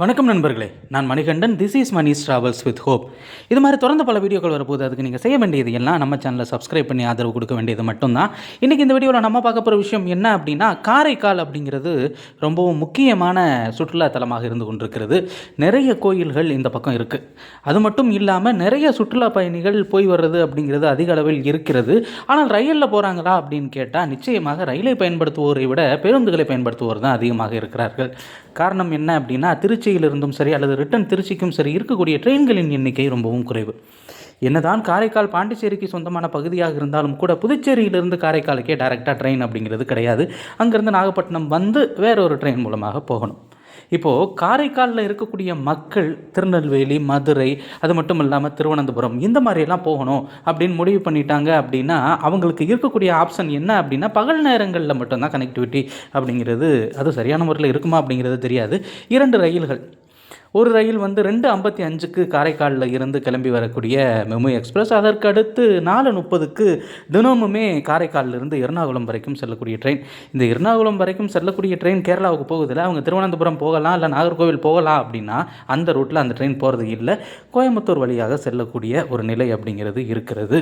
வணக்கம் நண்பர்களே. நான் Manikandan. This is Mani's travels with hope இது மாதிரி தொடர்ந்து பல வீடியோக்கள் வரப்போது அதுக்கு நீங்கள் செய்ய வேண்டியது எல்லாம் நம்ம சேனலை சப்ஸ்கிரைப் பண்ணி ஆதரவு கொடுக்க வேண்டியது மட்டும்தான். இன்றைக்கி இந்த வீடியோவில் நம்ம பார்க்க போகிற விஷயம் என்ன அப்படின்னா காரைக்கால் அப்படிங்கிறது ரொம்பவும் முக்கியமான சுற்றுலாத்தலமாக இருந்து கொண்டிருக்கிறது. நிறைய கோயில்கள் இந்த பக்கம் இருக்குது அது மட்டும் இல்லாமல் நிறைய சுற்றுலா பயணிகள் போய் வர்றது அப்படிங்கிறது அதிக அளவில் இருக்கிறது. ஆனால் ரயிலில் போகிறாங்களா அப்படின்னு கேட்டால் நிச்சயமாக ரயிலை பயன்படுத்துவோரை விட பேருந்துகளை பயன்படுத்துவோர் தான் அதிகமாக இருக்கிறார்கள். காரணம் என்ன அப்படின்னா திருச்சி திருச்சியிலிருந்தும் சரி அல்லது ரிட்டன் திருச்சிக்கும் சரி இருக்கக்கூடிய ட்ரெயின்களின் எண்ணிக்கை ரொம்பவும் குறைவு. என்னதான் காரைக்கால் பாண்டிச்சேரிக்கு சொந்தமான பகுதியாக இருந்தாலும் கூட புதுச்சேரியிலிருந்து காரைக்காலுக்கே டைரெக்டாக ட்ரெயின் அப்படிங்கிறது கிடையாது. அங்கேருந்து நாகப்பட்டினம் வந்து வேற ஒரு ட்ரெயின் மூலமாக போகணும். இப்போது காரைக்காலில் இருக்கக்கூடிய மக்கள் திருநெல்வேலி மதுரை அது மட்டும் இல்லாமல் திருவனந்தபுரம் இந்த மாதிரியெல்லாம் போகணும் அப்படின்னு முடிவு பண்ணிட்டாங்க அப்படின்னா அவங்களுக்கு இருக்கக்கூடிய ஆப்ஷன் என்ன அப்படின்னா பகல் நேரங்களில் மட்டும்தான் கனெக்டிவிட்டி அப்படிங்கிறது அது சரியான முறையில் இருக்குமா அப்படிங்கிறது தெரியாது. இரண்டு ரயில்கள். ஒரு ரயில் வந்து ரெண்டு ஐம்பத்தி அஞ்சுக்கு காரைக்காலில் இருந்து கிளம்பி வரக்கூடிய மெமு எக்ஸ்பிரஸ். அதற்கு அடுத்து நாலு முப்பதுக்கு தினமுமே காரைக்காலில் இருந்து எர்ணாகுளம் வரைக்கும் செல்லக்கூடிய ட்ரெயின் இந்த எர்ணாகுளம் வரைக்கும் செல்லக்கூடிய ட்ரெயின் கேரளாவுக்கு போகுதில்ல அவங்க திருவனந்தபுரம் போகலாம் இல்லை நாகர்கோவில் போகலாம் அப்படின்னா அந்த ரூட்டில் அந்த ட்ரெயின் போகிறது இல்லை. கோயம்புத்தூர் வழியாக செல்லக்கூடிய ஒரு நிலை அப்படிங்கிறது இருக்கிறது.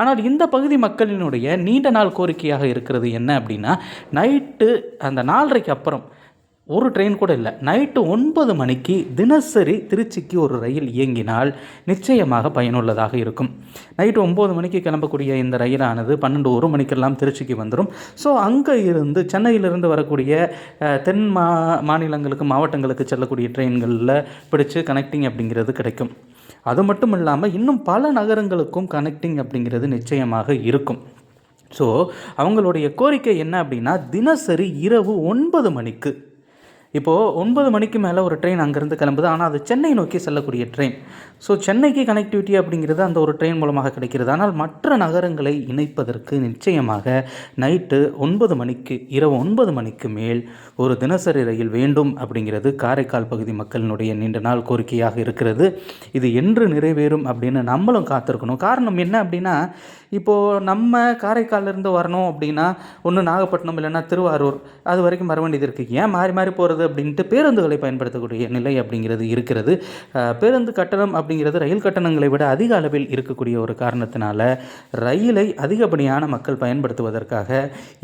ஆனால் இந்த பகுதி மக்களினுடைய நீண்ட நாள் கோரிக்கையாக இருக்கிறது என்ன அப்படின்னா நைட்டு அந்த நாலரைக்கு அப்புறம் ஒரு ட்ரெயின் கூட இல்லை. நைட்டு ஒன்பது மணிக்கு தினசரி திருச்சிக்கு ஒரு ரயில் இயங்கினால் நிச்சயமாக பயனுள்ளதாக இருக்கும். நைட்டு ஒம்பது மணிக்கு கிளம்பக்கூடிய இந்த ரயிலானது பன்னெண்டு ஒரு மணிக்கெல்லாம் திருச்சிக்கு வந்துடும் ஸோ அங்கே இருந்து சென்னையிலிருந்து வரக்கூடிய தென் மா மாநிலங்களுக்கு மாவட்டங்களுக்கு செல்லக்கூடிய ட்ரெயின்களில் பிடிச்சு கனெக்டிங் அப்படிங்கிறது கிடைக்கும். அது மட்டும் இல்லாமல் இன்னும் பல நகரங்களுக்கும் கனெக்டிங் அப்படிங்கிறது நிச்சயமாக இருக்கும். ஸோ அவங்களுடைய கோரிக்கை என்ன அப்படின்னா தினசரி இரவு ஒன்பது மணிக்கு இப்போது ஒன்பது மணிக்கு மேலே ஒரு ட்ரெயின் அங்கேருந்து கிளம்புது. ஆனால் அது சென்னை நோக்கி செல்லக்கூடிய ட்ரெயின் ஸோ சென்னைக்கு கனெக்டிவிட்டி அப்படிங்கிறது அந்த ஒரு ட்ரெயின் மூலமாக கிடைக்கிறது. ஆனால் மற்ற நகரங்களை இணைப்பதற்கு நிச்சயமாக நைட்டு ஒன்பது மணிக்கு இரவு ஒன்பது மணிக்கு மேல் ஒரு தினசரி ரயில் வேண்டும் அப்படிங்கிறது காரைக்கால் பகுதி மக்களினுடைய நீண்ட நாள் கோரிக்கையாக இருக்கிறது. இது என்று நிறைவேறும் அப்படின்னு நம்மளும் காத்திருக்கணும். காரணம் என்ன அப்படின்னா இப்போது நம்ம காரைக்காலிருந்து வரணும் அப்படின்னா ஒன்று நாகப்பட்டினம் இல்லைன்னா திருவாரூர் அது வரைக்கும் வர வேண்டியது இருக்குது ஏன் மாறி மாறி போகிறது அப்படின்ட்டு பேருந்துகளை பயன்படுத்தக்கூடிய நிலை அப்படிங்கிறது இருக்கிறது. பேருந்து கட்டணம் அப்படிங்கிறது ரயில் கட்டணங்களை விட அதிக அளவில் இருக்கக்கூடிய ஒரு காரணத்தினால ரயிலை அதிகப்படியான மக்கள் பயன்படுத்துவதற்காக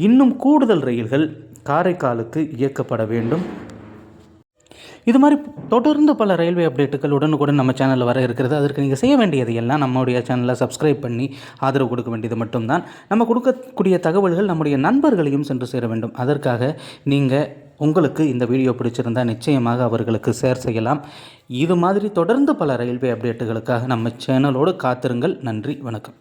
இன்னும் கூடுதல் ரயில்கள் காரைக்காலுக்கு இயக்கப்பட வேண்டும். இது மாதிரி தொடர்ந்து பல ரயில்வே அப்டேட்டுகள் உடனுக்குடன் நம்ம சேனலில் வர இருக்கிறது. அதற்கு நீங்கள் செய்ய வேண்டியது எல்லாம் நம்முடைய சேனலை சப்ஸ்கிரைப் பண்ணி ஆதரவு கொடுக்க வேண்டியது மட்டும்தான். நம்ம கொடுக்கக்கூடிய தகவல்கள் நம்முடைய நண்பர்களையும் சென்று சேர வேண்டும். அதற்காக நீங்கள் உங்களுக்கு இந்த வீடியோ பிடிச்சிருந்தால் நிச்சயமாக அவர்களுக்கு ஷேர் செய்யலாம். இது மாதிரி தொடர்ந்து பல ரயில்வே அப்டேட்டுகளுக்காக நம்ம சேனலோடு காத்திருங்கள். நன்றி வணக்கம்.